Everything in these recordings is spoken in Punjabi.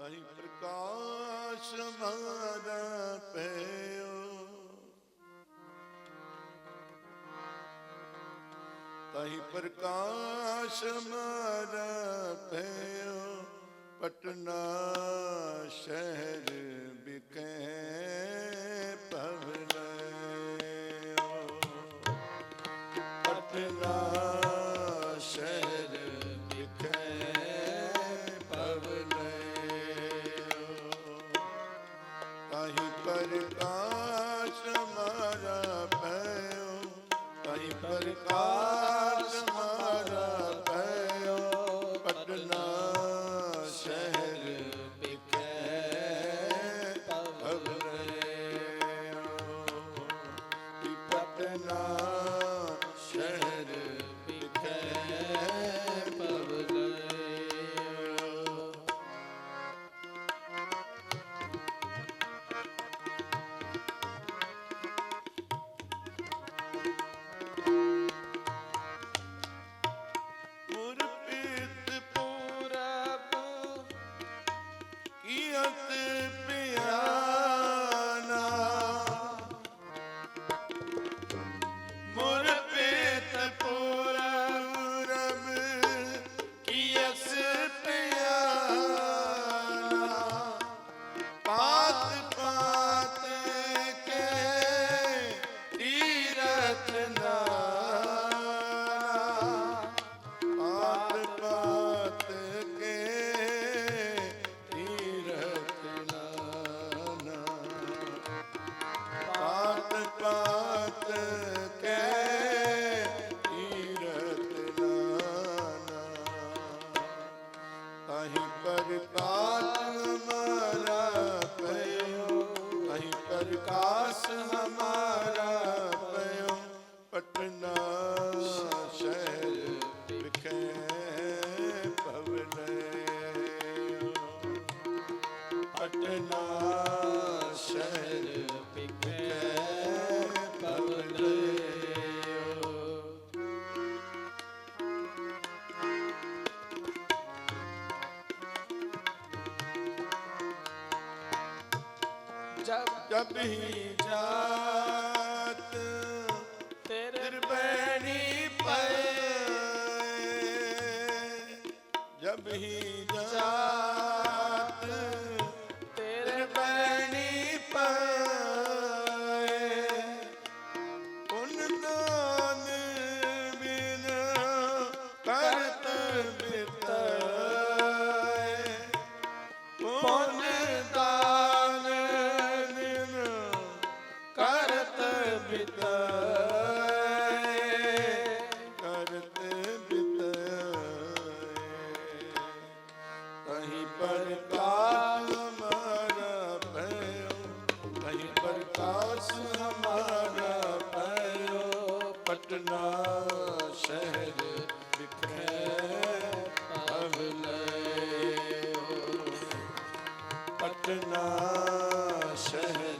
ਤਹੀਂ ਪ੍ਰਕਾਸ਼ ਮਾਰਾ ਪਇਓ। ਤਹੀਂ ਪ੍ਰਕਾਸ਼ ਮਾਰਾ ਪਇਓ। ਪਟਨਾ जब जब ਬਿਤਾਏ ਕਰਤ ਬਿਤਾਏ ਕਹੀਂ ਪ੍ਰਕਾਸ਼ ਹਮਾਰਾ ਪਇਓ ਕਹੀਂ ਪ੍ਰਕਾਸ਼ ਹਮਾਰਾ ਪਇਓ ਪਟਨਾ ਸ਼ਹਿਰ ਵਿਖੇ ਪਵਲਇਓ ਪਟਨਾ ਸ਼ਹਿਰ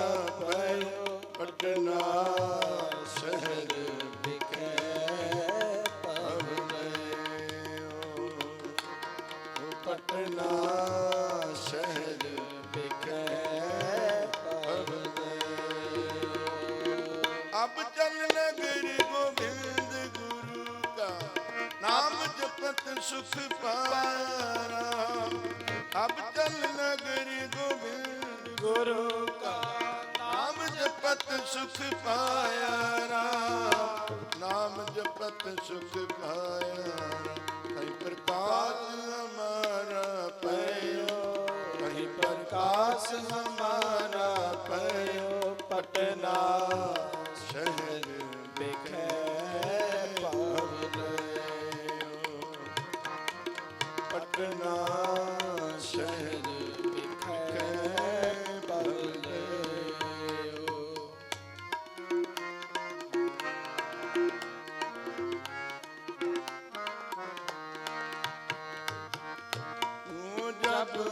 ਗੁਰੂ ਕਾ ਨਾਮ ਜਪਤ ਸੁਖ ਪਾਇਆ ਰਾਮ। ਨਾਮ ਜਪਤ ਸੁਖ ਪਾਇਆ ਹਈ ਪ੍ਰਕਾਸ਼ ਹਮਾਰਾ ਪਇਓ ਹਈ ਪ੍ਰਕਾਸ਼ ਹਮਾਰਾ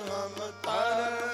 हम तरन